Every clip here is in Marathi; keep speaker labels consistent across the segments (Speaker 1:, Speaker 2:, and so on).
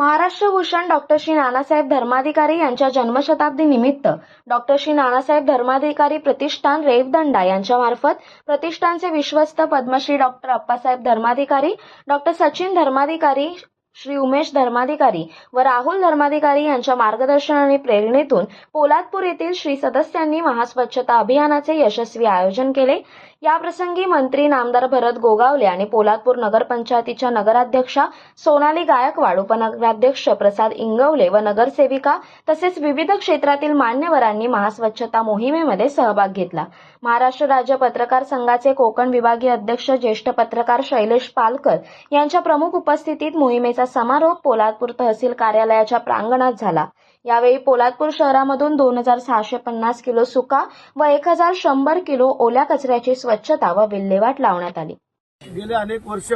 Speaker 1: महाराष्ट्र भूषण डॉक्टर श्री नानासाहेब धर्माधिकारी यांच्या जन्मशताब्दी निमित्त डॉक्टर श्री नानासाहेब धर्माधिकारी प्रतिष्ठान रेवदंडा यांच्यामार्फत प्रतिष्ठानचे विश्वस्त पद्मश्री डॉक्टर अप्पासाहेब धर्माधिकारी डॉक्टर सचिन धर्माधिकारी श्री उमेश धर्माधिकारी व राहुल धर्माधिकारी यांच्या मार्गदर्शन आणि प्रेरणेतून पोलादपूर येथील श्री सदस्यांनी महास्वच्छता अभियानाचे यशस्वी आयोजन केले. याप्रसंगी मंत्री नामदार भरत गोगावले आणि पोलादपूर नगरपंचायतीच्या नगराध्यक्षा सोनाली गायकवाड उपनगराध्यक्ष प्रसाद इंगवले व नगरसेविका तसेच विविध क्षेत्रातील मान्यवरांनी महास्वच्छता मोहिमेमध्ये सहभाग घेतला. महाराष्ट्र राज्य पत्रकार संघाचे कोकण विभागीय अध्यक्ष ज्येष्ठ पत्रकार शैलेश पालकर यांच्या प्रमुख उपस्थितीत मोहिमेचा समारोप पोलादपूर तहसील कार्यालयाच्या प्रांगणात झाला. यावेळी पोलादपूर शहरामधून दोन हजार सहाशे पन्नास किलो सुका व एक हजार शंभर किलो ओल्या कचऱ्याची स्वच्छता व विल्हेवाट लावण्यात आली.
Speaker 2: गेले अनेक वर्ष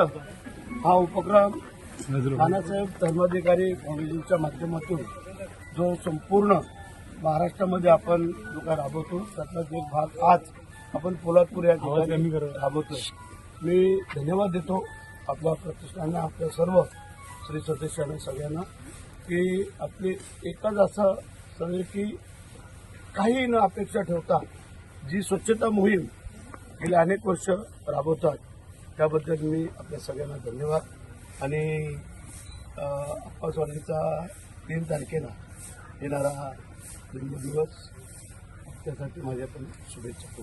Speaker 2: हा उपक्रम नानासाहेब धर्माधिकारी फाउंडेशनच्या माध्यमातून जो संपूर्ण महाराष्ट्रामध्ये आपण जो काय राबवतो त्यातलाच एक भाग आज आपण पोलादपूर या ठिकाणी राबवतो मी धन्यवाद देतो आपल्या प्रतिष्ठानना आपल्या सर्व श्री सदस्यांना सगळ्यांना. की आपली एकच असं सगळे की काही न अपेक्षा ठेवता जी स्वच्छता मोहीम गेली अनेक वर्ष राबवतात त्याबद्दल मी आपल्या सगळ्यांना धन्यवाद. आणि अप्पास्वामींचा तीन तारखेला येणारा जन्मदिवस त्यासाठी माझ्या पण शुभेच्छा